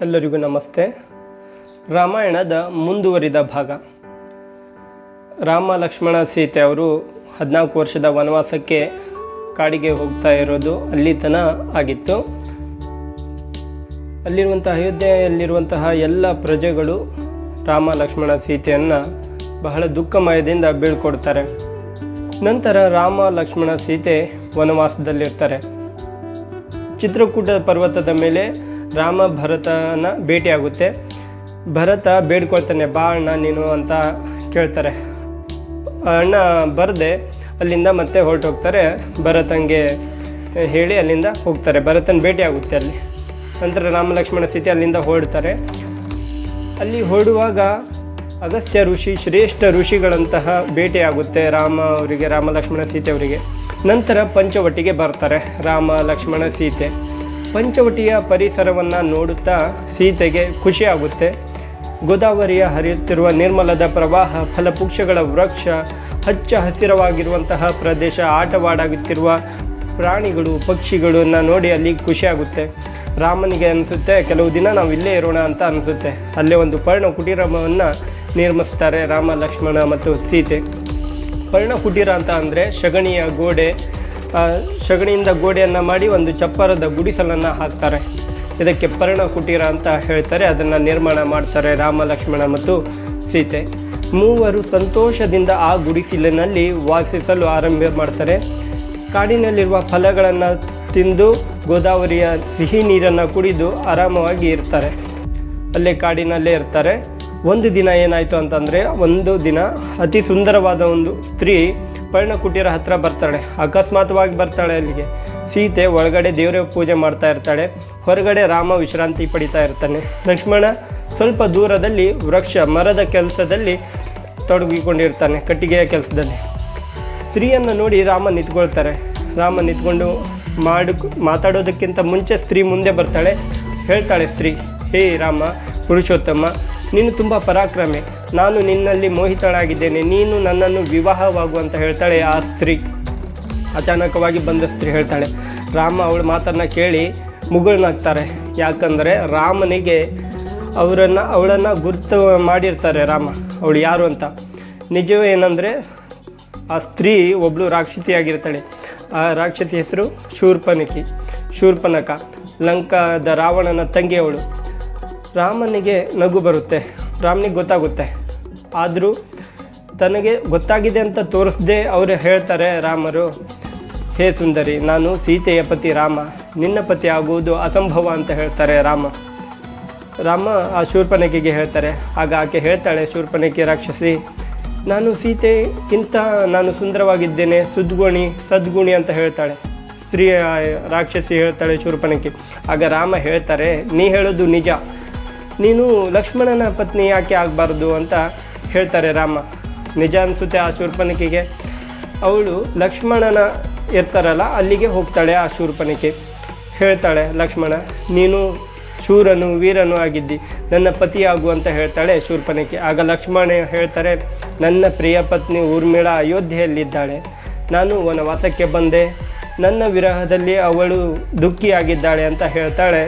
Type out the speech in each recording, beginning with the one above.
ಎಲ್ಲರಿಗೂ ನಮಸ್ತೆ. ರಾಮಾಯಣದ ಮುಂದುವರಿದ ಭಾಗ. ರಾಮ ಲಕ್ಷ್ಮಣ ಸೀತೆ ಅವರು ಹದಿನಾಲ್ಕು ವರ್ಷದ ವನವಾಸಕ್ಕೆ ಕಾಡಿಗೆ ಹೋಗ್ತಾ ಇರೋದು ಅಲ್ಲಿತನ ಆಗಿತ್ತು. ಅಲ್ಲಿರುವಂತಹ ಅಯೋಧ್ಯೆಯಲ್ಲಿರುವಂತಹ ಎಲ್ಲ ಪ್ರಜೆಗಳು ರಾಮ ಲಕ್ಷ್ಮಣ ಸೀತೆಯನ್ನು ಬಹಳ ದುಃಖಮಯದಿಂದ ಬೀಳ್ಕೊಡ್ತಾರೆ. ನಂತರ ರಾಮ ಲಕ್ಷ್ಮಣ ಸೀತೆ ವನವಾಸದಲ್ಲಿರ್ತಾರೆ. ಚಿತ್ರಕೂಟ ಪರ್ವತದ ಮೇಲೆ ರಾಮ ಭರತನ ಭೇಟಿಯಾಗುತ್ತೆ. ಭರತ ಬೇಡ್ಕೊಳ್ತಾನೆ, ಬಾ ಅಣ್ಣ, ನೀನು ಅಂತ ಕೇಳ್ತಾರೆ. ಅಣ್ಣ ಬರದೆ, ಅಲ್ಲಿಂದ ಮತ್ತೆ ಹೊರಟೋಗ್ತಾರೆ. ಭರತಂಗೆ ಹೇಳಿ ಅಲ್ಲಿಂದ ಹೋಗ್ತಾರೆ. ಭರತನ ಭೇಟಿ ಆಗುತ್ತೆ ಅಲ್ಲಿ. ನಂತರ ರಾಮ ಲಕ್ಷ್ಮಣ ಸೀತೆ ಅಲ್ಲಿಂದ ಹೊರಡ್ತಾರೆ. ಅಲ್ಲಿ ಹೊರಡುವಾಗ ಅಗಸ್ತ್ಯ ಋಷಿ, ಶ್ರೇಷ್ಠ ಋಷಿಗಳಂತಹ ಭೇಟಿಯಾಗುತ್ತೆ ರಾಮ ಅವರಿಗೆ ರಾಮ ಲಕ್ಷ್ಮಣ ಸೀತೆ ಅವರಿಗೆ. ನಂತರ ಪಂಚವಟಿಗೆ ಬರ್ತಾರೆ ರಾಮ ಲಕ್ಷ್ಮಣ ಸೀತೆ. ಪಂಚವಟಿಯ ಪರಿಸರವನ್ನು ನೋಡುತ್ತಾ ಸೀತೆಗೆ ಖುಷಿಯಾಗುತ್ತೆ. ಗೋದಾವರಿಯ ಹರಿಯುತ್ತಿರುವ ನಿರ್ಮಲದ ಪ್ರವಾಹ ಫಲಪುಕ್ಷಗಳ ವೃಕ್ಷ, ಹಚ್ಚ ಹಸಿರವಾಗಿರುವಂತಹ ಪ್ರದೇಶ, ಆಟವಾಡಾಗುತ್ತಿರುವ ಪ್ರಾಣಿಗಳು, ಪಕ್ಷಿಗಳನ್ನು ನೋಡಿ ಅಲ್ಲಿ ಖುಷಿಯಾಗುತ್ತೆ. ರಾಮನಿಗೆ ಅನಿಸುತ್ತೆ, ಕೆಲವು ದಿನ ನಾವು ಇಲ್ಲೇ ಇರೋಣ ಅಂತ ಅನಿಸುತ್ತೆ. ಅಲ್ಲೇ ಒಂದು ಪರ್ಣ ಕುಟೀರವನ್ನು ನಿರ್ಮಿಸ್ತಾರೆ ರಾಮ, ಲಕ್ಷ್ಮಣ ಮತ್ತು ಸೀತೆ. ಪರ್ಣ ಕುಟೀರ ಅಂತ ಅಂದರೆ ಸಗಣಿಯ ಗೋಡೆ ಸಗಣಿಯಿಂದ ಗೋಡೆಯನ್ನು ಮಾಡಿ ಒಂದು ಚಪ್ಪರದ ಗುಡಿಸಲನ್ನು ಹಾಕ್ತಾರೆ. ಇದಕ್ಕೆ ಪರ್ಣ ಕುಟೀರ ಅಂತ ಹೇಳ್ತಾರೆ. ಅದನ್ನು ನಿರ್ಮಾಣ ಮಾಡ್ತಾರೆ ರಾಮ ಲಕ್ಷ್ಮಣ ಮತ್ತು ಸೀತೆ. ಮೂವರು ಸಂತೋಷದಿಂದ ಆ ಗುಡಿಸಿಲಿನಲ್ಲಿ ವಾಸಿಸಲು ಆರಂಭ ಮಾಡ್ತಾರೆ. ಕಾಡಿನಲ್ಲಿರುವ ಫಲಗಳನ್ನು ತಿಂದು ಗೋದಾವರಿಯ ಸಿಹಿ ನೀರನ್ನು ಕುಡಿದು ಆರಾಮವಾಗಿ ಇರ್ತಾರೆ. ಅಲ್ಲೇ ಕಾಡಿನಲ್ಲೇ ಇರ್ತಾರೆ. ಒಂದು ದಿನ ಏನಾಯಿತು ಅಂತಂದರೆ, ಒಂದು ದಿನ ಅತಿ ಸುಂದರವಾದ ಒಂದು ಸ್ತ್ರೀ ಪರ್ಣಕುಟೀರ ಹತ್ರ ಬರ್ತಾಳೆ. ಅಕಸ್ಮಾತ್ವಾಗಿ ಬರ್ತಾಳೆ ಅಲ್ಲಿಗೆ. ಸೀತೆ ಒಳಗಡೆ ದೇವರ ಪೂಜೆ ಮಾಡ್ತಾ ಇರ್ತಾಳೆ. ಹೊರಗಡೆ ರಾಮ ವಿಶ್ರಾಂತಿ ಪಡಿತಾ ಇರ್ತಾನೆ. ಲಕ್ಷ್ಮಣ ಸ್ವಲ್ಪ ದೂರದಲ್ಲಿ ವೃಕ್ಷ ಮರದ ಕೆಲಸದಲ್ಲಿ ತೊಡಗಿಕೊಂಡಿರ್ತಾನೆ, ಕಟ್ಟಿಗೆಯ ಕೆಲಸದಲ್ಲಿ. ಸ್ತ್ರೀಯನ್ನು ನೋಡಿ ರಾಮ ನಿಂತ್ಕೊಳ್ತಾರೆ. ರಾಮ ನಿಂತ್ಕೊಂಡು ಮಾಡು, ಮಾತಾಡೋದಕ್ಕಿಂತ ಮುಂಚೆ ಸ್ತ್ರೀ ಮುಂದೆ ಬರ್ತಾಳೆ. ಹೇಳ್ತಾಳೆ, ಸ್ತ್ರೀ, ಹೇ ರಾಮ, ಪುರುಷೋತ್ತಮ, ನೀನು ತುಂಬ ಪರಾಕ್ರಮಿ. ನಾನು ನಿನ್ನಲ್ಲಿ ಮೋಹಿತಳಾಗಿದ್ದೇನೆ, ನೀನು ನನ್ನನ್ನು ವಿವಾಹವಾಗು ಅಂತ ಹೇಳ್ತಾಳೆ ಆ ಸ್ತ್ರೀ. ಅಚಾನಕವಾಗಿ ಬಂದ ಸ್ತ್ರೀ ಹೇಳ್ತಾಳೆ, ರಾಮ, ಅವಳ ಮಾತನ್ನು ಕೇಳಿ ಮುಗುಳ್ನಾಗ್ತಾರೆ. ಯಾಕಂದರೆ ರಾಮನಿಗೆ ಅವರನ್ನು, ಅವಳನ್ನು ಗುರುತು ಮಾಡಿರ್ತಾರೆ ರಾಮ, ಅವಳು ಯಾರು ಅಂತ. ನಿಜವೇನೆಂದರೆ ಆ ಸ್ತ್ರೀ ಒಬ್ಬಳು ರಾಕ್ಷಸಿಯಾಗಿರ್ತಾಳೆ. ಆ ರಾಕ್ಷಸಿ ಹೆಸರು ಶೂರ್ಪನಕಿ, ಶೂರ್ಪನಕ, ಲಂಕಾದ ರಾವಣನ ತಂಗಿಯವಳು. ರಾಮನಿಗೆ ನಗು ಬರುತ್ತೆ ರಾಮನಿಗೆ ಗೊತ್ತಾಗುತ್ತೆ. ಆದರೂ ತನಗೆ ಗೊತ್ತಾಗಿದೆ ಅಂತ ತೋರಿಸ್ದೆ ಅವರು ಹೇಳ್ತಾರೆ ರಾಮರು, ಹೇ ಸುಂದರಿ, ನಾನು ಸೀತೆಯ ಪತಿ ರಾಮ, ನಿನ್ನ ಪತಿ ಆಗುವುದು ಅಸಂಭವ ಅಂತ ಹೇಳ್ತಾರೆ ರಾಮ. ರಾಮ ಆ ಶೂರ್ಪನಕಿಗೆ ಹೇಳ್ತಾರೆ. ಆಗ ಆಕೆ ಹೇಳ್ತಾಳೆ ಶೂರ್ಪನಕಿ ರಾಕ್ಷಸಿ, ನಾನು ಸೀತೆಗಿಂತ ನಾನು ಸುಂದರವಾಗಿದ್ದೇನೆ, ಸುದ್ಗುಣಿ, ಸದ್ಗುಣಿ ಅಂತ ಹೇಳ್ತಾಳೆ. ಸ್ತ್ರೀ, ರಾಕ್ಷಸಿ ಹೇಳ್ತಾಳೆ ಶೂರ್ಪನಕಿ ಆಗ ರಾಮ ಹೇಳ್ತಾರೆ, ನೀ ಹೇಳೋದು ನಿಜ ನೀನು ಲಕ್ಷ್ಮಣನ ಪತ್ನಿ ಯಾಕೆ ಆಗಬಾರ್ದು ಅಂತ ಹೇಳ್ತಾರೆ ರಾಮ. ನಿಜ ಅನಿಸುತ್ತೆ ಆ ಶೂರ್ಪನಕಿಗೆ ಅವಳು ಲಕ್ಷ್ಮಣನ ಇರ್ತಾರಲ್ಲ, ಅಲ್ಲಿಗೆ ಹೋಗ್ತಾಳೆ ಆ ಶೂರ್ಪನಕಿ ಹೇಳ್ತಾಳೆ, ಲಕ್ಷ್ಮಣ, ನೀನು ಶೂರನು, ವೀರನು ಆಗಿದ್ದಿ. ನನ್ನ ಪತಿಯಾಗು ಅಂತ ಹೇಳ್ತಾಳೆ ಶೂರ್ಪನಕಿ ಆಗ ಲಕ್ಷ್ಮಣ ಹೇಳ್ತಾರೆ, ನನ್ನ ಪ್ರಿಯ ಪತ್ನಿ ಊರ್ಮಿಳ ಅಯೋಧ್ಯೆಯಲ್ಲಿದ್ದಾಳೆ. ನಾನು ವನವಾಸಕ್ಕೆ ಬಂದೆ. ನನ್ನ ವಿರಹದಲ್ಲಿ ಅವಳು ದುಃಖಿಯಾಗಿದ್ದಾಳೆ ಅಂತ ಹೇಳ್ತಾಳೆ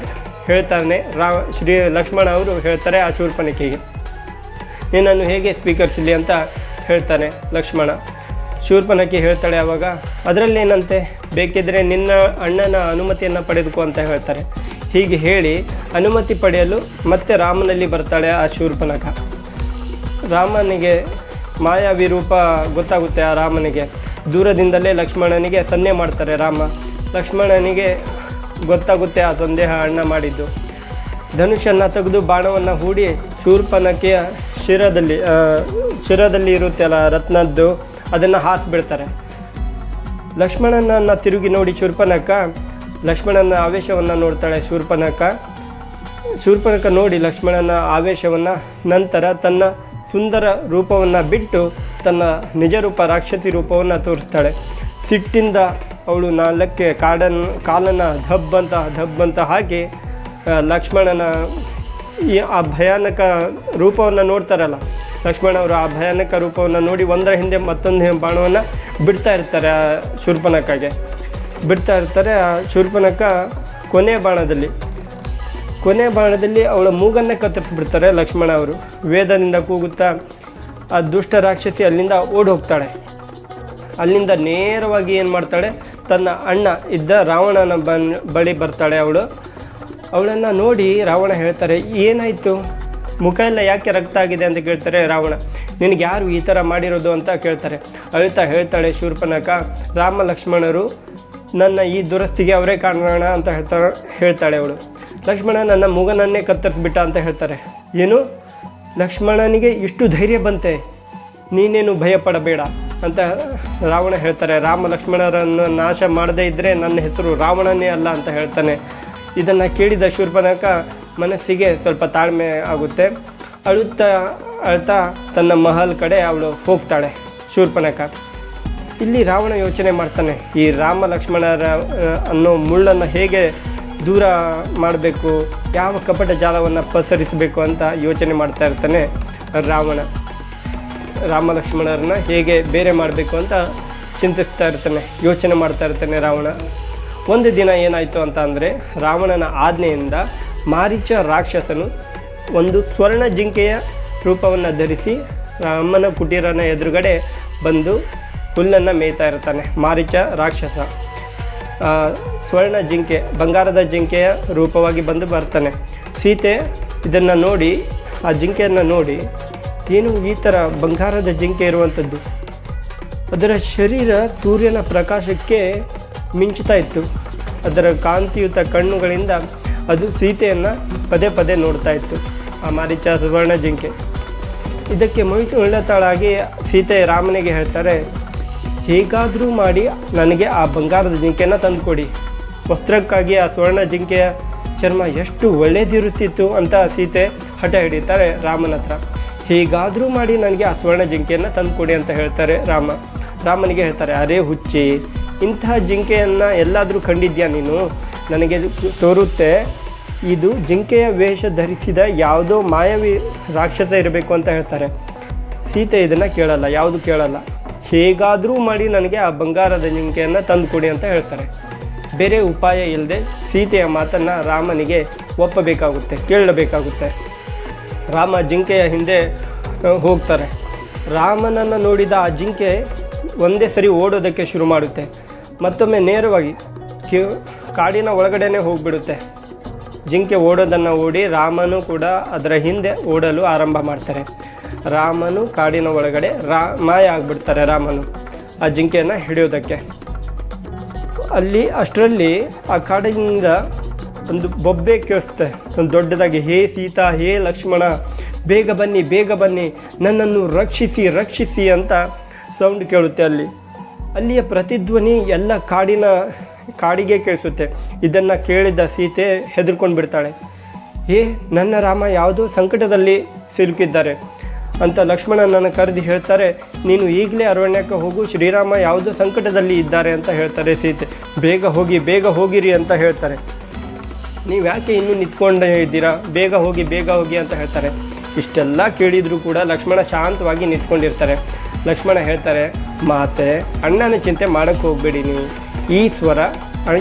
ಹೇಳ್ತಾನೆ. ರಾ ಶ್ರೀ ಲಕ್ಷ್ಮಣ ಅವರು ಹೇಳ್ತಾರೆ ಆ ಶೂರ್ಪಣಿಕೆಗೆ ನಿನ್ನನ್ನು ಹೇಗೆ ಸ್ವೀಕರಿಸಲಿ ಅಂತ ಹೇಳ್ತಾನೆ ಲಕ್ಷ್ಮಣ. ಶೂರ್ಪಣಕ್ಕೆ ಹೇಳ್ತಾಳೆ ಅವಾಗ ಅದರಲ್ಲೇನಂತೆ ಬೇಕಿದ್ದರೆ ನಿನ್ನ ಅಣ್ಣನ ಅನುಮತಿಯನ್ನು ಪಡೆದುಕೋ ಅಂತ ಹೇಳ್ತಾರೆ. ಹೀಗೆ ಹೇಳಿ ಅನುಮತಿ ಪಡೆಯಲು ಮತ್ತೆ ರಾಮನಲ್ಲಿ ಬರ್ತಾಳೆ ಆ ಶೂರ್ಪಣಕ. ರಾಮನಿಗೆ ಮಾಯಾವಿ ರೂಪ ಗೊತ್ತಾಗುತ್ತೆ ಆ ರಾಮನಿಗೆ. ದೂರದಿಂದಲೇ ಲಕ್ಷ್ಮಣನಿಗೆ ಸನ್ನೆ ಮಾಡ್ತಾರೆ ರಾಮ. ಲಕ್ಷ್ಮಣನಿಗೆ ಗೊತ್ತಾಗುತ್ತೆ ಆ ಸಂದೇಹ ಅಣ್ಣ ಮಾಡಿದ್ದು. ಧನುಷನ್ನು ತೆಗೆದು ಬಾಣವನ್ನು ಹೂಡಿ ಶೂರ್ಪನಕೆಯ ಶಿರದಲ್ಲಿ ಶಿರದಲ್ಲಿ ಇರುತ್ತೆ ಅಲ್ಲ ರತ್ನದ್ದು, ಅದನ್ನು ಹಾರಿಸ್ಬಿಡ್ತಾರೆ ಲಕ್ಷ್ಮಣನನ್ನು ತಿರುಗಿ ನೋಡಿ ಶೂರ್ಪನಕ ಲಕ್ಷ್ಮಣನ ಆವೇಶವನ್ನು ನೋಡ್ತಾಳೆ ಶೂರ್ಪನಕ. ಶೂರ್ಪನಕ ನೋಡಿ ಲಕ್ಷ್ಮಣನ ಆವೇಶವನ್ನು, ನಂತರ ತನ್ನ ಸುಂದರ ರೂಪವನ್ನು ಬಿಟ್ಟು ತನ್ನ ನಿಜ ರೂಪ ರಾಕ್ಷಸಿ ರೂಪವನ್ನು ತೋರಿಸ್ತಾಳೆ. ಸಿಟ್ಟಿಂದ ಅವಳು ನಾಲ್ಕಕ್ಕೆ ಕಾಡನ್ ಕಾಲನ್ನು ಧಬ್ ಅಂತ ಧಬ್ ಅಂತ ಹಾಕಿ ಲಕ್ಷ್ಮಣನ ಈ ಆ ಭಯಾನಕ ರೂಪವನ್ನು ನೋಡ್ತಾರಲ್ಲ. ಲಕ್ಷ್ಮಣ ಅವರು ಆ ಭಯಾನಕ ರೂಪವನ್ನು ನೋಡಿ ಒಂದರ ಹಿಂದೆ ಮತ್ತೊಂದು ಬಾಣವನ್ನು ಬಿಡ್ತಾ ಇರ್ತಾರೆ ಆ ಶೂರ್ಪನಕ್ಕಾಗೆ. ಬಿಡ್ತಾ ಇರ್ತಾರೆ ಆ ಶೂರ್ಪನಕ ಕೊನೆ ಬಾಣದಲ್ಲಿ. ಕೊನೆ ಬಾಣದಲ್ಲಿ ಅವಳ ಮೂಗನ್ನು ಕತ್ತರಿಸ್ಬಿಡ್ತಾರೆ ಲಕ್ಷ್ಮಣ ಅವರು. ವೇದದಿಂದ ಕೂಗುತ್ತಾ ಆ ದುಷ್ಟ ರಾಕ್ಷಸಿ ಅಲ್ಲಿಂದ ಓಡಿ ಹೋಗ್ತಾಳೆ. ಅಲ್ಲಿಂದ ನೇರವಾಗಿ ಏನು ಮಾಡ್ತಾಳೆ? ತನ್ನ ಅಣ್ಣ ಇದ್ದ ರಾವಣನ ಬನ್, ಬಳಿ ಬರ್ತಾಳೆ ಅವಳು. ಅವಳನ್ನು ನೋಡಿ ರಾವಣ ಹೇಳ್ತಾರೆ, ಏನಾಯಿತು? ಮುಖ ಎಲ್ಲ ಯಾಕೆ ರಕ್ತ ಆಗಿದೆ ಅಂತ ಕೇಳ್ತಾರೆ ರಾವಣ. ನಿನಗೆ ಯಾರು ಈ ಥರ ಮಾಡಿರೋದು ಅಂತ ಕೇಳ್ತಾರೆ. ಅಳಿತಾ ಹೇಳ್ತಾಳೆ ಶೂರ್ಪನಕ, ರಾಮ ಲಕ್ಷ್ಮಣರು ನನ್ನ ಈ ದುರಸ್ತಿಗೆ ಅವರೇ ಕಾರಣ ಅಂತ ಹೇಳ್ತಾಳೆ ಹೇಳ್ತಾಳೆ ಅವಳು. ಲಕ್ಷ್ಮಣ ನನ್ನ ಮೂಗನನ್ನೇ ಕತ್ತರಿಸ್ಬಿಟ್ಟ ಅಂತ ಹೇಳ್ತಾರೆ. ಏನು? ಲಕ್ಷ್ಮಣನಿಗೆ ಇಷ್ಟು ಧೈರ್ಯ ಬಂತೆ. ನೀನೇನು ಭಯಪಡಬೇಡ. ಅಂತ ರಾವಣ ಹೇಳ್ತಾರೆ. ರಾಮ ಲಕ್ಷ್ಮಣರನ್ನು ನಾಶ ಮಾಡದೇ ಇದ್ದರೆ ನನ್ನ ಹೆಸರು ರಾವಣನೇ ಅಲ್ಲ ಅಂತ ಹೇಳ್ತಾನೆ. ಇದನ್ನು ಕೇಳಿದ ಶೂರ್ಪನಕ ಮನಸ್ಸಿಗೆ ಸ್ವಲ್ಪ ತಾಳ್ಮೆ ಆಗುತ್ತೆ. ಅಳುತ್ತಾ ಅಳ್ತಾ ತನ್ನ ಮಹಲ್ ಕಡೆ ಅವಳು ಹೋಗ್ತಾಳೆ ಶೂರ್ಪನಕ. ಇಲ್ಲಿ ರಾವಣ ಯೋಚನೆ ಮಾಡ್ತಾನೆ, ಈ ರಾಮ ಲಕ್ಷ್ಮಣರ ಅನ್ನೋ ಮುಳ್ಳನ್ನು ಹೇಗೆ ದೂರ ಮಾಡಬೇಕು, ಯಾವ ಕಪಟ ಜಾಲವನ್ನು ಪಸರಿಸಬೇಕು ಅಂತ ಯೋಚನೆ ಮಾಡ್ತಾ ಇರ್ತಾನೆ ರಾವಣ. ರಾಮ ಲಕ್ಷ್ಮಣರನ್ನ ಹೇಗೆ ಬೇರೆ ಮಾಡಬೇಕು ಅಂತ ಚಿಂತಿಸ್ತಾ ಇರ್ತಾನೆ, ಯೋಚನೆ ಮಾಡ್ತಾ ಇರ್ತಾನೆ ರಾವಣ. ಒಂದು ದಿನ ಏನಾಯಿತು ಅಂತ ಅಂದರೆ ರಾವಣನ ಆಜ್ಞೆಯಿಂದ ಮಾರೀಚ ರಾಕ್ಷಸನು ಒಂದು ಸ್ವರ್ಣ ಜಿಂಕೆಯ ರೂಪವನ್ನು ಧರಿಸಿ ರಾಮನ ಕುಟೀರನ ಎದುರುಗಡೆ ಬಂದು ಹುಲ್ಲನ್ನು ಮೇಯ್ತಾ ಇರ್ತಾನೆ, ಮಾರೀಚ ರಾಕ್ಷಸ. ಸ್ವರ್ಣ ಜಿಂಕೆ, ಬಂಗಾರದ ಜಿಂಕೆಯ ರೂಪವಾಗಿ ಬಂದು ಬರ್ತಾನೆ. ಸೀತೆ ಇದನ್ನು ನೋಡಿ, ಆ ಜಿಂಕೆಯನ್ನು ನೋಡಿ ಏನು ಈ ಥರ ಬಂಗಾರದ ಜಿಂಕೆ ಇರುವಂಥದ್ದು ಅದರ ಶರೀರ ಸೂರ್ಯನ ಪ್ರಕಾಶಕ್ಕೆ ಮಿಂಚುತ್ತಾ ಇತ್ತು. ಅದರ ಕಾಂತಿಯುತ ಕಣ್ಣುಗಳಿಂದ ಅದು ಸೀತೆಯನ್ನು ಪದೇ ಪದೇ ನೋಡ್ತಾ ಇತ್ತು. ಆ ಮಾರೀಚ ಸುವರ್ಣ ಜಿಂಕೆ. ಇದಕ್ಕೆ ಮೈ ಉಳ್ಳತಾಳಾಗಿ ಸೀತೆ ರಾಮನಿಗೆ ಹೇಳ್ತಾರೆ, ಹೇಗಾದರೂ ಮಾಡಿ ನನಗೆ ಆ ಬಂಗಾರದ ಜಿಂಕೆನ ತಂದುಕೊಡಿ. ವಸ್ತ್ರಕ್ಕಾಗಿ ಆ ಸುವರ್ಣ ಜಿಂಕೆಯ ಚರ್ಮ ಎಷ್ಟು ಒಳ್ಳೆಯದಿರುತ್ತಿತ್ತು ಅಂತ ಸೀತೆ ಹಠ ಹಿಡಿತಾರೆ ರಾಮನ ಹತ್ರ. ಹೇಗಾದರೂ ಮಾಡಿ ನನಗೆ ಆ ಸ್ವರ್ಣ ಜಿಂಕೆಯನ್ನು ತಂದುಕೊಡಿ ಅಂತ ಹೇಳ್ತಾರೆ ರಾಮ. ರಾಮನಿಗೆ ಹೇಳ್ತಾರೆ, ಅರೇ ಹುಚ್ಚಿ ಇಂತಹ ಜಿಂಕೆಯನ್ನು ಎಲ್ಲಾದರೂ ಕಂಡಿದ್ಯಾ ನೀನು? ನನಗೆ ತೋರುತ್ತೆ, ಇದು ಜಿಂಕೆಯ ವೇಷ ಧರಿಸಿದ ಯಾವುದೋ ಮಾಯವಿ ರಾಕ್ಷಸ ಇರಬೇಕು ಅಂತ ಹೇಳ್ತಾರೆ. ಸೀತೆ ಇದನ್ನು ಕೇಳಲ್ಲ, ಯಾವುದು ಕೇಳಲ್ಲ. ಹೇಗಾದರೂ ಮಾಡಿ ನನಗೆ ಆ ಬಂಗಾರದ ಜಿಂಕೆಯನ್ನು ತಂದುಕೊಡಿ ಅಂತ ಹೇಳ್ತಾರೆ. ಬೇರೆ ಉಪಾಯ ಇಲ್ಲದೆ ಸೀತೆಯ ಮಾತನ್ನು ರಾಮನಿಗೆ ಒಪ್ಪಬೇಕಾಗುತ್ತೆ, ಕೇಳಬೇಕಾಗುತ್ತೆ. ರಾಮ ಜಿಂಕೆಯ ಹಿಂದೆ ಹೋಗ್ತಾರೆ. ರಾಮನನ್ನು ನೋಡಿದ ಆ ಜಿಂಕೆ ಒಂದೇ ಸರಿ ಓಡೋದಕ್ಕೆ ಶುರು ಮಾಡುತ್ತೆ. ಮತ್ತೊಮ್ಮೆ ನೇರವಾಗಿ ಕ್ಯೂ, ಕಾಡಿನ ಒಳಗಡೆನೇ ಹೋಗಿಬಿಡುತ್ತೆ. ಜಿಂಕೆ ಓಡೋದನ್ನು ಓಡಿ ರಾಮನು ಕೂಡ ಅದರ ಹಿಂದೆ ಓಡಲು ಆರಂಭ ಮಾಡ್ತಾರೆ. ರಾಮನು ಕಾಡಿನ ಒಳಗಡೆ ರಾ, ಮಾಯ ಆಗಿಬಿಡ್ತಾರೆ ರಾಮನು ಆ ಜಿಂಕೆಯನ್ನು ಹಿಡಿಯೋದಕ್ಕೆ. ಅಲ್ಲಿ ಅಷ್ಟರಲ್ಲಿ ಆ ಕಾಡಿನಿಂದ ಒಂದು ಬೊಬ್ಬೆ ಕೇಳಿಸುತ್ತೆ. ಒಂದು ದೊಡ್ಡದಾಗಿ, ಹೇ ಸೀತಾ, ಹೇ ಲಕ್ಷ್ಮಣ, ಬೇಗ ಬನ್ನಿ ಬೇಗ ಬನ್ನಿ, ನನ್ನನ್ನು ರಕ್ಷಿಸಿ ರಕ್ಷಿಸಿ ಅಂತ ಸೌಂಡ್ ಕೇಳುತ್ತೆ ಅಲ್ಲಿ. ಅಲ್ಲಿಯ ಪ್ರತಿಧ್ವನಿ ಎಲ್ಲ ಕಾಡಿನ, ಕಾಡಿಗೆ ಕೇಳಿಸುತ್ತೆ. ಇದನ್ನು ಕೇಳಿದ ಸೀತೆ ಹೆದರ್ಕೊಂಡು ಬಿಡ್ತಾಳೆ. ಏ ನನ್ನ ರಾಮ ಯಾವುದೋ ಸಂಕಟದಲ್ಲಿ ಸಿಲುಕಿದ್ದಾರೆ ಅಂತ ಲಕ್ಷ್ಮಣನನ್ನು ಕರೆದು ಹೇಳ್ತಾರೆ. ನೀನು ಈಗಲೇ ಅರಣ್ಯಕ್ಕೆ ಹೋಗು, ಶ್ರೀರಾಮ ಯಾವುದೋ ಸಂಕಟದಲ್ಲಿ ಇದ್ದಾರೆ ಅಂತ ಹೇಳ್ತಾರೆ ಸೀತೆ. ಬೇಗ ಹೋಗಿ, ಬೇಗ ಹೋಗಿರಿ ಅಂತ ಹೇಳ್ತಾರೆ. ನೀವು ಯಾಕೆ ಇನ್ನೂ ನಿಂತ್ಕೊಂಡೇ ಇದ್ದೀರಾ? ಬೇಗ ಹೋಗಿ ಬೇಗ ಹೋಗಿ ಅಂತ ಹೇಳ್ತಾರೆ. ಇಷ್ಟೆಲ್ಲ ಕೇಳಿದರೂ ಕೂಡ ಲಕ್ಷ್ಮಣ ಶಾಂತವಾಗಿ ನಿಂತ್ಕೊಂಡಿರ್ತಾರೆ. ಲಕ್ಷ್ಮಣ ಹೇಳ್ತಾರೆ, ಮಾತೆ, ಅಣ್ಣನ ಚಿಂತೆ ಮಾಡೋಕ್ಕೆ ಹೋಗಬೇಡಿ ನೀವು. ಈ ಸ್ವರ,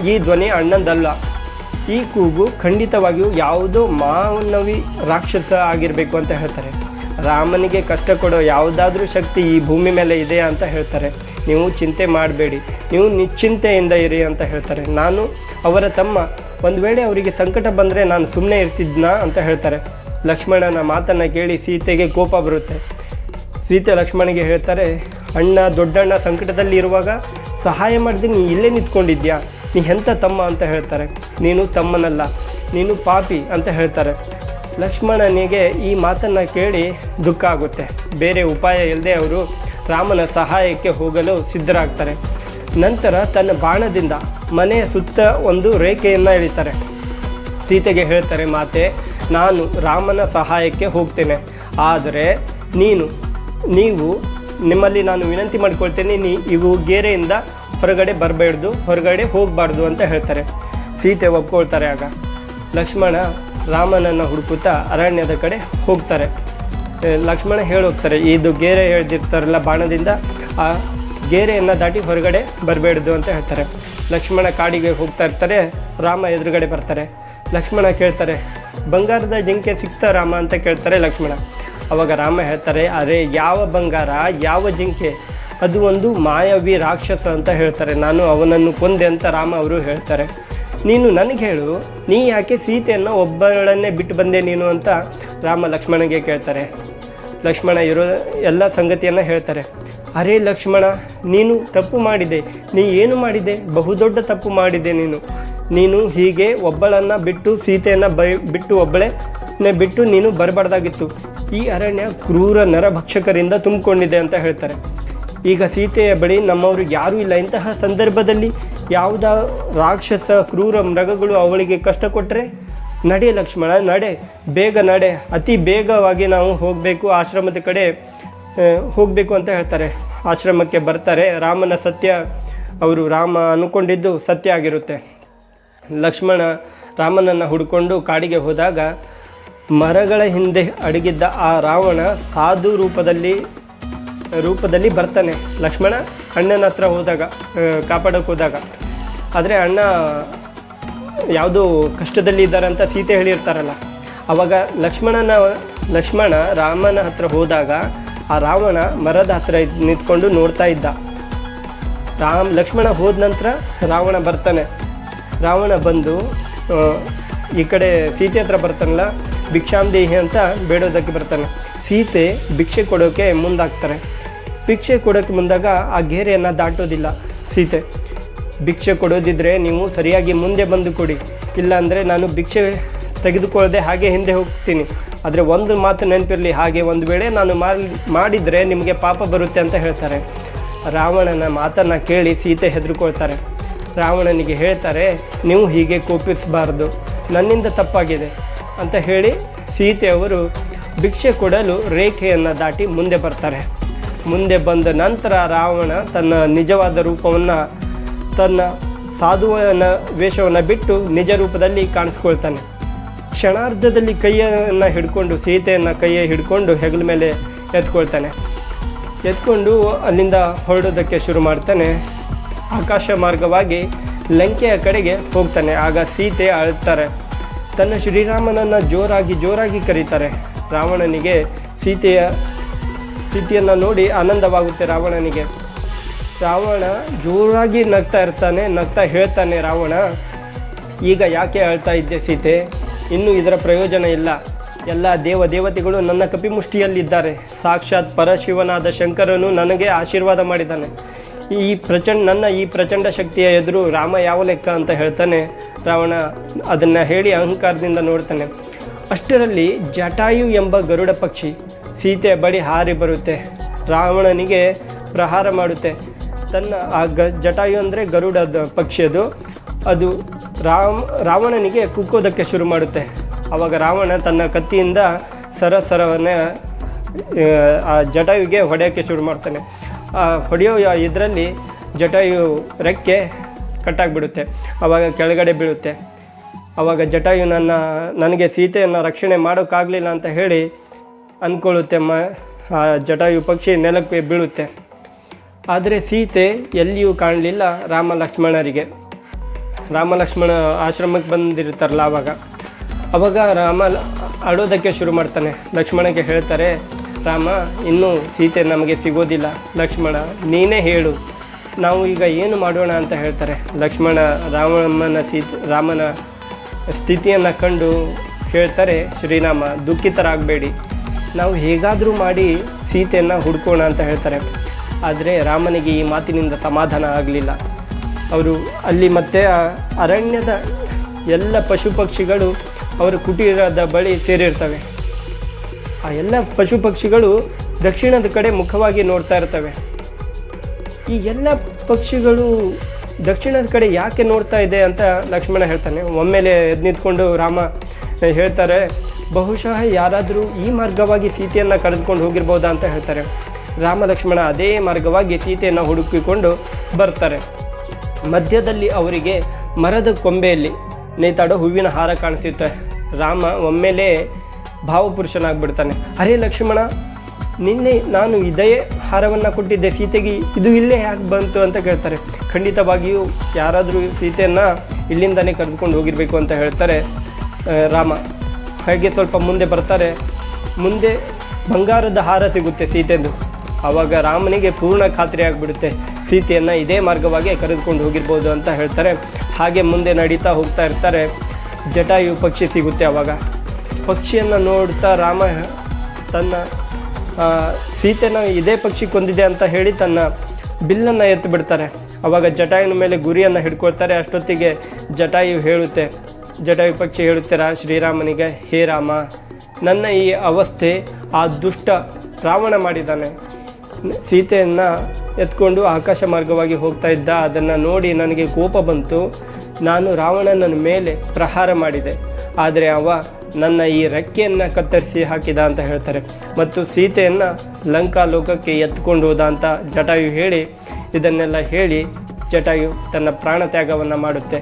ಈ ಧ್ವನಿ ಅಣ್ಣಂದಲ್ಲ. ಈ ಕೂಗು ಖಂಡಿತವಾಗಿಯೂ ಯಾವುದೋ ಮಾನವಿ ರಾಕ್ಷಸ ಆಗಿರಬೇಕು ಅಂತ ಹೇಳ್ತಾರೆ. ರಾಮನಿಗೆ ಕಷ್ಟ ಕೊಡೋ ಯಾವುದಾದ್ರೂ ಶಕ್ತಿ ಈ ಭೂಮಿ ಮೇಲೆ ಇದೆ ಅಂತ ಹೇಳ್ತಾರೆ. ನೀವು ಚಿಂತೆ ಮಾಡಬೇಡಿ. ನೀವು ನಿಶ್ಚಿಂತೆಯಿಂದ ಇರಿ ಅಂತ ಹೇಳ್ತಾರೆ. ನಾನು ಅವರ ತಮ್ಮ. ಒಂದು ವೇಳೆ ಅವರಿಗೆ ಸಂಕಟ ಬಂದರೆ ನಾನು ಸುಮ್ಮನೆ ಇರ್ತಿದ್ನಾ ಅಂತ ಹೇಳ್ತಾರೆ. ಲಕ್ಷ್ಮಣನ ಮಾತನ್ನು ಕೇಳಿ ಸೀತೆಗೆ ಕೋಪ ಬರುತ್ತೆ. ಸೀತೆ ಲಕ್ಷ್ಮಣಿಗೆ ಹೇಳ್ತಾರೆ, ಅಣ್ಣ, ದೊಡ್ಡಣ್ಣ ಸಂಕಟದಲ್ಲಿ ಇರುವಾಗ ಸಹಾಯ ಮಾಡಿದ್ರೆ ನೀ ಇಲ್ಲೇ ನಿಂತ್ಕೊಂಡಿದ್ಯಾ? ನೀ ಎಂಥ ತಮ್ಮ ಅಂತ ಹೇಳ್ತಾರೆ. ನೀನು ತಮ್ಮನಲ್ಲ, ನೀನು ಪಾಪಿ ಅಂತ ಹೇಳ್ತಾರೆ. ಲಕ್ಷ್ಮಣನಿಗೆ ಈ ಮಾತನ್ನು ಕೇಳಿ ದುಃಖ ಆಗುತ್ತೆ. ಬೇರೆ ಉಪಾಯ ಇಲ್ಲದೆ ಅವರು ರಾಮನ ಸಹಾಯಕ್ಕೆ ಹೋಗಲು ಸಿದ್ಧರಾಗ್ತಾರೆ. ನಂತರ ತನ್ನ ಬಾಣದಿಂದ ಮನೆಯ ಸುತ್ತ ಒಂದು ರೇಖೆಯನ್ನು ಎಳಿತಾರೆ. ಸೀತೆಗೆ ಹೇಳ್ತಾರೆ, ಮಾತೆ, ನಾನು ರಾಮನ ಸಹಾಯಕ್ಕೆ ಹೋಗ್ತೇನೆ. ಆದರೆ ನೀನು, ನೀವು ನಿಮ್ಮಲ್ಲಿ ನಾನು ವಿನಂತಿ ಮಾಡಿಕೊಳ್ತೇನೆ, ನೀ ಇವು ಗೆರೆಯಿಂದ ಹೊರಗಡೆ ಬರಬೇಡ್ದು, ಹೊರಗಡೆ ಹೋಗಬಾರ್ದು ಅಂತ ಹೇಳ್ತಾರೆ. ಸೀತೆ ಒಪ್ಕೊಳ್ತಾರೆ ಆಗ. ಲಕ್ಷ್ಮಣ ರಾಮನನ್ನು ಹುಡುಕುತ್ತಾ ಅರಣ್ಯದ ಕಡೆ ಹೋಗ್ತಾರೆ. ಲಕ್ಷ್ಮಣ ಹೇಳೋಗ್ತಾರೆ, ಇದು ಗೆರೆ ಹೇಳ್ದಿರ್ತಾರಲ್ಲ ಬಾಣದಿಂದ, ಆ ಗೆರೆಯನ್ನು ದಾಟಿ ಹೊರಗಡೆ ಬರಬೇಡ್ದು ಅಂತ ಹೇಳ್ತಾರೆ. ಲಕ್ಷ್ಮಣ ಕಾಡಿಗೆ ಹೋಗ್ತಾ ಇರ್ತಾರೆ, ರಾಮ ಎದುರುಗಡೆ ಬರ್ತಾರೆ. ಲಕ್ಷ್ಮಣ ಕೇಳ್ತಾರೆ, ಬಂಗಾರದ ಜಿಂಕೆ ಸಿಕ್ತಾ ರಾಮ ಅಂತ ಕೇಳ್ತಾರೆ ಲಕ್ಷ್ಮಣ. ಅವಾಗ ರಾಮ ಹೇಳ್ತಾರೆ, ಅರೆ, ಯಾವ ಬಂಗಾರ, ಯಾವ ಜಿಂಕೆ? ಅದು ಒಂದು ಮಾಯವಿ ರಾಕ್ಷಸ ಅಂತ ಹೇಳ್ತಾರೆ. ನಾನು ಅವನನ್ನು ಕೊಂದೆ ಅಂತ ರಾಮ ಅವರು ಹೇಳ್ತಾರೆ. ನೀನು ನನಗೆ ಹೇಳು, ನೀ ಯಾಕೆ ಸೀತೆಯನ್ನು ಒಬ್ಬಳನ್ನೇ ಬಿಟ್ಟು ಬಂದೆ ನೀನು? ಅಂತ ರಾಮ ಲಕ್ಷ್ಮಣಗೆ ಕೇಳ್ತಾರೆ. ಲಕ್ಷ್ಮಣ ಇರೋ ಎಲ್ಲ ಸಂಗತಿಯನ್ನು ಹೇಳ್ತಾರೆ. ಅರೇ ಲಕ್ಷ್ಮಣ, ನೀನು ತಪ್ಪು ಮಾಡಿದೆ. ನೀ ಏನು ಮಾಡಿದೆ? ಬಹುದೊಡ್ಡ ತಪ್ಪು ಮಾಡಿದೆ ನೀನು. ನೀನು ಹೀಗೆ ಒಬ್ಬಳನ್ನು ಬಿಟ್ಟು, ಸೀತೆಯನ್ನು ಬೈ ಬಿಟ್ಟು ಒಬ್ಬಳೇ ಬಿಟ್ಟು ನೀನು ಬರಬಾರ್ದಾಗಿತ್ತು. ಈ ಅರಣ್ಯ ಕ್ರೂರ ನರಭಕ್ಷಕರಿಂದ ತುಂಬಿಕೊಂಡಿದೆ ಅಂತ ಹೇಳ್ತಾರೆ. ಈಗ ಸೀತೆಯ ಬಳಿ ನಮ್ಮವರು ಯಾರೂ ಇಲ್ಲ. ಇಂತಹ ಸಂದರ್ಭದಲ್ಲಿ ಯಾವುದ ರಾಕ್ಷಸ, ಕ್ರೂರ ಮೃಗಗಳು ಅವಳಿಗೆ ಕಷ್ಟ ಕೊಟ್ಟರೆ ನಡೆ ಲಕ್ಷ್ಮಣ, ನಡೆ. ಬೇಗ ನಡೆ. ಅತಿ ಬೇಗವಾಗಿ ನಾವು ಹೋಗಬೇಕು, ಆಶ್ರಮದ ಕಡೆ ಹೋಗಬೇಕು ಅಂತ ಹೇಳ್ತಾರೆ. ಆಶ್ರಮಕ್ಕೆ ಬರ್ತಾರೆ. ರಾಮನ ಸತ್ಯ, ಅವರು ರಾಮ ಅಂದ್ಕೊಂಡಿದ್ದು ಸತ್ಯ ಆಗಿರುತ್ತೆ. ಲಕ್ಷ್ಮಣ ರಾಮನನ್ನು ಹುಡ್ಕೊಂಡು ಕಾಡಿಗೆ ಹೋದಾಗ ಮರಗಳ ಹಿಂದೆ ಅಡಗಿದ್ದ ಆ ರಾವಣ ಸಾಧು ರೂಪದಲ್ಲಿ ರೂಪದಲ್ಲಿ ಬರ್ತಾನೆ. ಲಕ್ಷ್ಮಣ ಅಣ್ಣನ ಹತ್ರ ಹೋದಾಗ ಕಾಪಾಡೋಕೆ ಹೋದಾಗ. ಆದರೆ ಅಣ್ಣ ಯಾವುದೋ ಕಷ್ಟದಲ್ಲಿ ಇದ್ದಾರೆ ಅಂತ ಸೀತೆ ಹೇಳಿರ್ತಾರಲ್ಲ. ಅವಾಗ ಲಕ್ಷ್ಮಣನ, ಲಕ್ಷ್ಮಣ ರಾಮನ ಹತ್ರ ಹೋದಾಗ ಆ ರಾವಣ ಮರದ ಹತ್ರ ನಿಂತ್ಕೊಂಡು ನೋಡ್ತಾ ಇದ್ದ. ರಾಮ್, ಲಕ್ಷ್ಮಣ ಹೋದ ನಂತರ ರಾವಣ ಬರ್ತಾನೆ. ರಾವಣ ಬಂದು ಈ ಕಡೆ ಸೀತೆ ಹತ್ರ ಬರ್ತಾನಲ್ಲ ಭಿಕ್ಷಾಂದೇಹಿ ಅಂತ ಬೇಡೋದಕ್ಕೆ ಬರ್ತಾನೆ. ಸೀತೆ ಭಿಕ್ಷೆ ಕೊಡೋಕೆ ಮುಂದಾಗ್ತಾರೆ. ಭಿಕ್ಷೆ ಕೊಡೋಕೆ ಮುಂದಾಗ ಆ ಗೆರೆಯನ್ನು ದಾಟೋದಿಲ್ಲ ಸೀತೆ. ಭಿಕ್ಷೆ ಕೊಡೋದಿದ್ರೆ ನೀವು ಸರಿಯಾಗಿ ಮುಂದೆ ಬಂದು ಕೊಡಿ. ಇಲ್ಲಾಂದರೆ ನಾನು ಭಿಕ್ಷೆ ತೆಗೆದುಕೊಳ್ಳದೆ ಹಾಗೆ ಹಿಂದೆ ಹೋಗ್ತೀನಿ. ಆದರೆ ಒಂದು ಮಾತು ನೆನಪಿರಲಿ, ಹಾಗೆ ಒಂದು ವೇಳೆ ನಾನು ಮಾಡಿ ಮಾಡಿದರೆ ನಿಮಗೆ ಪಾಪ ಬರುತ್ತೆ ಅಂತ ಹೇಳ್ತಾರೆ. ರಾವಣನ ಮಾತನ್ನು ಕೇಳಿ ಸೀತೆ ಹೆದರ್ಕೊಳ್ತಾರೆ. ರಾವಣನಿಗೆ ಹೇಳ್ತಾರೆ, ನೀವು ಹೀಗೆ ಕೋಪಿಸಬಾರ್ದು. ನನ್ನಿಂದ ತಪ್ಪಾಗಿದೆ. ಅಂತ ಹೇಳಿ ಸೀತೆಯವರು ಭಿಕ್ಷೆ ಕೊಡಲು ರೇಖೆಯನ್ನು ದಾಟಿ ಮುಂದೆ ಬರ್ತಾರೆ. ಮುಂದೆ ಬಂದ ನಂತರ ರಾವಣ ತನ್ನ ನಿಜವಾದ ರೂಪವನ್ನು ತನ್ನ ಸಾಧುವನ ವೇಷವನ್ನು ಬಿಟ್ಟು ನಿಜ ರೂಪದಲ್ಲಿ ಕಾಣಿಸ್ಕೊಳ್ತಾನೆ. ಕ್ಷಣಾರ್ಧದಲ್ಲಿ ಕೈಯನ್ನು ಹಿಡ್ಕೊಂಡು, ಸೀತೆಯನ್ನು ಕೈಯ ಹಿಡ್ಕೊಂಡು ಹೆಗಲ ಮೇಲೆ ಎತ್ಕೊಳ್ತಾನೆ. ಎತ್ಕೊಂಡು ಅಲ್ಲಿಂದ ಹೊರಡೋದಕ್ಕೆ ಶುರು ಮಾಡ್ತಾನೆ. ಆಕಾಶ ಮಾರ್ಗವಾಗಿ ಲಂಕೆಯ ಕಡೆಗೆ ಹೋಗ್ತಾನೆ. ಆಗ ಸೀತೆ ಅಳ್ತಾರೆ ತನ್ನ ಶ್ರೀರಾಮನನ್ನು ಜೋರಾಗಿ ಜೋರಾಗಿ ಕರೀತಾರೆ. ರಾವಣನಿಗೆ ಸೀತೆಯ ಸ್ಥಿತಿಯನ್ನು ನೋಡಿ ಆನಂದವಾಗುತ್ತೆ ರಾವಣನಿಗೆ. ರಾವಣ ಜೋರಾಗಿ ನಗ್ತಾ ಇರ್ತಾನೆ, ನಗ್ತಾ ಹೇಳ್ತಾನೆ ರಾವಣ. ಈಗ ಯಾಕೆ ಅಳ್ತಾ ಇದ್ದೆ ಸೀತೆ? ಇನ್ನೂ ಇದರ ಪ್ರಯೋಜನ ಇಲ್ಲ. ಎಲ್ಲ ದೇವ ದೇವತೆಗಳು ನನ್ನ ಕಪಿಮುಷ್ಟಿಯಲ್ಲಿದ್ದಾರೆ. ಸಾಕ್ಷಾತ್ ಪರಶಿವನಾದ ಶಂಕರನು ನನಗೆ ಆಶೀರ್ವಾದ ಮಾಡಿದ್ದಾನೆ. ಈ ಪ್ರಚಂಡ, ನನ್ನ ಈ ಪ್ರಚಂಡ ಶಕ್ತಿಯ ಎದುರು ರಾಮ ಯಾವ ಲೆಕ್ಕ ಅಂತ ಹೇಳ್ತಾನೆ. ರಾವಣ ಅದನ್ನು ಹೇಳಿ ಅಹಂಕಾರದಿಂದ ನೋಡ್ತಾನೆ. ಅಷ್ಟರಲ್ಲಿ ಜಟಾಯು ಎಂಬ ಗರುಡ ಪಕ್ಷಿ ಸೀತೆ ಬಳಿ ಹಾರಿ ಬರುತ್ತೆ. ರಾವಣನಿಗೆ ಪ್ರಹಾರ ಮಾಡುತ್ತೆ. ತನ್ನ, ಆ ಗ, ಜಟಾಯು ಅಂದರೆ ಗರುಡದ ಪಕ್ಷಿ ಅದು. ಅದು ರಾಮ್, ರಾವಣನಿಗೆ ಕುಕ್ಕೋದಕ್ಕೆ ಶುರು ಮಾಡುತ್ತೆ. ಆವಾಗ ರಾವಣ ತನ್ನ ಕತ್ತಿಯಿಂದ ಸರ ಸರವನ್ನ, ಆ ಜಟಾಯುಗೆ ಹೊಡೆಯೋಕ್ಕೆ ಶುರು ಮಾಡ್ತಾನೆ. ಆ ಹೊಡೆಯೋ ಇದರಲ್ಲಿ ಜಟಾಯು ರೆಕ್ಕೆ ಕಟ್ಟಾಗಿಬಿಡುತ್ತೆ. ಆವಾಗ ಕೆಳಗಡೆ ಬೀಳುತ್ತೆ. ಆವಾಗ ಜಟಾಯು ನನ್ನ, ನನಗೆ ಸೀತೆಯನ್ನು ರಕ್ಷಣೆ ಮಾಡೋಕ್ಕಾಗಲಿಲ್ಲ ಅಂತ ಹೇಳಿ ಅಂದ್ಕೊಳ್ಳುತ್ತೆ ಮ, ಆ ಜಟಾಯು ಪಕ್ಷಿ ನೆಲಕ್ಕೆ ಬೀಳುತ್ತೆ. ಆದರೆ ಸೀತೆ ಎಲ್ಲಿಯೂ ಕಾಣಲಿಲ್ಲ ರಾಮ ಲಕ್ಷ್ಮಣರಿಗೆ ರಾಮ ಲಕ್ಷ್ಮಣ ಆಶ್ರಮಕ್ಕೆ ಬಂದಿರ್ತಾರಲ್ಲ ಆವಾಗ ಅವಾಗ ರಾಮ ಆಡೋದಕ್ಕೆ ಶುರು ಮಾಡ್ತಾನೆ. ಲಕ್ಷ್ಮಣಗೆ ಹೇಳ್ತಾರೆ, ರಾಮ, ಇನ್ನೂ ಸೀತೆ ನಮಗೆ ಸಿಗೋದಿಲ್ಲ. ಲಕ್ಷ್ಮಣ, ನೀನೇ ಹೇಳು. ನಾವು ಈಗ ಏನು ಮಾಡೋಣ ಅಂತ ಹೇಳ್ತಾರೆ. ಲಕ್ಷ್ಮಣ ರಾಮನ ಸೀತೆ, ರಾಮನ ಸ್ಥಿತಿಯನ್ನು ಕಂಡು ಹೇಳ್ತಾರೆ, ಶ್ರೀರಾಮ, ದುಃಖಿತರಾಗಬೇಡಿ. ನಾವು ಹೇಗಾದರೂ ಮಾಡಿ ಸೀತೆಯನ್ನು ಹುಡ್ಕೋಣ ಅಂತ ಹೇಳ್ತಾರೆ. ಆದರೆ ರಾಮನಿಗೆ ಈ ಮಾತಿನಿಂದ ಸಮಾಧಾನ ಆಗಲಿಲ್ಲ. ಅವರು ಅಲ್ಲಿ ಮತ್ತೆ ಅರಣ್ಯದ ಎಲ್ಲ ಪಶು ಪಕ್ಷಿಗಳು ಅವರ ಕುಟೀರದ ಬಳಿ ಸೇರಿರ್ತವೆ. ಆ ಎಲ್ಲ ಪಶು ಪಕ್ಷಿಗಳು ದಕ್ಷಿಣದ ಕಡೆ ಮುಖವಾಗಿ ನೋಡ್ತಾ ಇರ್ತವೆ. ಈ ಎಲ್ಲ ಪಕ್ಷಿಗಳು ದಕ್ಷಿಣದ ಕಡೆ ಯಾಕೆ ನೋಡ್ತಾ ಇದೆ ಅಂತ ಲಕ್ಷ್ಮಣ ಹೇಳ್ತಾನೆ. ಒಮ್ಮೆಲೆ ಎದ್ದು ನಿಂತ್ಕೊಂಡು ರಾಮ ಹೇಳ್ತಾರೆ, ಬಹುಶಃ ಯಾರಾದರೂ ಈ ಮಾರ್ಗವಾಗಿ ಸೀತೆಯನ್ನು ಕರೆದುಕೊಂಡು ಹೋಗಿರ್ಬೋದಾ ಅಂತ ಹೇಳ್ತಾರೆ. ರಾಮ ಲಕ್ಷ್ಮಣ ಅದೇ ಮಾರ್ಗವಾಗಿ ಸೀತೆಯನ್ನು ಹುಡುಕಿಕೊಂಡು ಬರ್ತಾರೆ. ಮಧ್ಯದಲ್ಲಿ ಅವರಿಗೆ ಮರದ ಕೊಂಬೆಯಲ್ಲಿ ನೇತಾಡೋ ಹೂವಿನ ಹಾರ ಕಾಣಿಸುತ್ತೆ. ರಾಮ ಒಮ್ಮೆಲೇ ಭಾವಪುರುಷನಾಗ್ಬಿಡ್ತಾನೆ. ಅರೆ ಲಕ್ಷ್ಮಣ, ನಿನ್ನೆ ನಾನು ಇದೇ ಹಾರವನ್ನು ಕೊಟ್ಟಿದ್ದೆ? ಸೀತೆಗೆ ಇದು ಇಲ್ಲೇ ಯಾಕೆ ಬಂತು? ಅಂತ ಕೇಳ್ತಾರೆ. ಖಂಡಿತವಾಗಿಯೂ ಯಾರಾದರೂ ಸೀತೆಯನ್ನು ಇಲ್ಲಿಂದಲೇ ಕರೆದುಕೊಂಡು ಹೋಗಿರಬೇಕು ಅಂತ ಹೇಳ್ತಾರೆ ರಾಮ. ಹಾಗೆ ಸ್ವಲ್ಪ ಮುಂದೆ ಬರ್ತಾರೆ. ಮುಂದೆ ಬಂಗಾರದ ಹಾರ ಸಿಗುತ್ತೆ ಸೀತೆದು. ಆವಾಗ ರಾಮನಿಗೆ ಪೂರ್ಣ ಖಾತ್ರಿ ಆಗಿಬಿಡುತ್ತೆ. ಸೀತೆಯನ್ನು ಇದೇ ಮಾರ್ಗವಾಗಿ ಕರೆದುಕೊಂಡು ಹೋಗಿರ್ಬೋದು ಅಂತ ಹೇಳ್ತಾರೆ. ಹಾಗೆ ಮುಂದೆ ನಡೀತಾ ಹೋಗ್ತಾ ಇರ್ತಾರೆ. ಜಟಾಯು ಪಕ್ಷಿ ಸಿಗುತ್ತೆ ಆವಾಗ ಪಕ್ಷಿಯನ್ನು ನೋಡ್ತಾ ರಾಮ ತನ್ನ ಸೀತೆನ ಇದೇ ಪಕ್ಷಿ ಕೊಂದಿದೆ ಅಂತ ಹೇಳಿ ತನ್ನ ಬಿಲ್ಲನ್ನು ಎತ್ತು ಬಿಡ್ತಾರೆ. ಆವಾಗ ಜಟಾಯುನ ಮೇಲೆ ಗುರಿಯನ್ನು ಹಿಡ್ಕೊಳ್ತಾರೆ. ಅಷ್ಟೊತ್ತಿಗೆ ಜಟಾಯು ಹೇಳುತ್ತೆ. ಜಟಾಯು ಪಕ್ಷಿ ಹೇಳುತ್ತೆ ರಾ, ಶ್ರೀರಾಮನಿಗೆ, ಹೇ ರಾಮ, ನನ್ನ ಈ ಅವಸ್ಥೆ ಆ ದುಷ್ಟ ರಾವಣ ಮಾಡಿದ್ದಾನೆ. ಸೀತೆಯನ್ನು ಎತ್ಕೊಂಡು ಆಕಾಶ ಮಾರ್ಗವಾಗಿ ಹೋಗ್ತಾ ಇದ್ದ. ಅದನ್ನು ನೋಡಿ ನನಗೆ ಕೋಪ ಬಂತು. ನಾನು ರಾವಣನ ಮೇಲೆ ಪ್ರಹಾರ ಮಾಡಿದೆ. ಆದರೆ ಅವ ನನ್ನ ಈ ರೆಕ್ಕೆಯನ್ನು ಕತ್ತರಿಸಿ ಹಾಕಿದ ಅಂತ ಹೇಳ್ತಾರೆ. ಮತ್ತು ಸೀತೆಯನ್ನು ಲಂಕಾ ಲೋಕಕ್ಕೆ ಎತ್ಕೊಂಡು ಹೋದ ಅಂತ ಜಟಾಯು ಹೇಳಿ, ಇದನ್ನೆಲ್ಲ ಹೇಳಿ ಜಟಾಯು ತನ್ನ ಪ್ರಾಣ ತ್ಯಾಗವನ್ನು ಮಾಡುತ್ತೆ.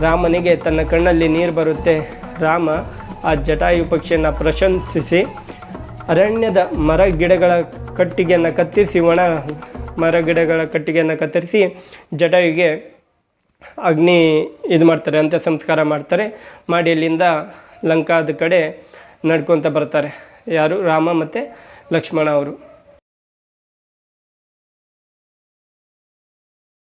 ರಾಮನಿಗೆ ತನ್ನ ಕಣ್ಣಲ್ಲಿ ನೀರು ಬರುತ್ತೆ. ರಾಮ ಆ ಜಟಾಯು ಪಕ್ಷಿಯನ್ನು ಪ್ರಶಂಸಿಸಿ ಅರಣ್ಯದ ಮರ ಗಿಡಗಳ ಕಟ್ಟಿಗೆಯನ್ನು ಕತ್ತರಿಸಿ, ಒಣ ಮರ ಗಿಡಗಳ ಕಟ್ಟಿಗೆಯನ್ನು ಕತ್ತರಿಸಿ ಜಟಾಯುಗೆ ಅಗ್ನಿ ಇದು ಮಾಡ್ತಾರೆ ಅಂತ ಸಂಸ್ಕಾರ ಮಾಡ್ತಾರೆ. ಮಾಡಿ ಅಲ್ಲಿಂದ ಲಂಕಾದ ಕಡೆ ನಡ್ಕೊತ ಬರ್ತಾರೆ. ಯಾರು? ರಾಮ ಮತ್ತು ಲಕ್ಷ್ಮಣ ಅವರು.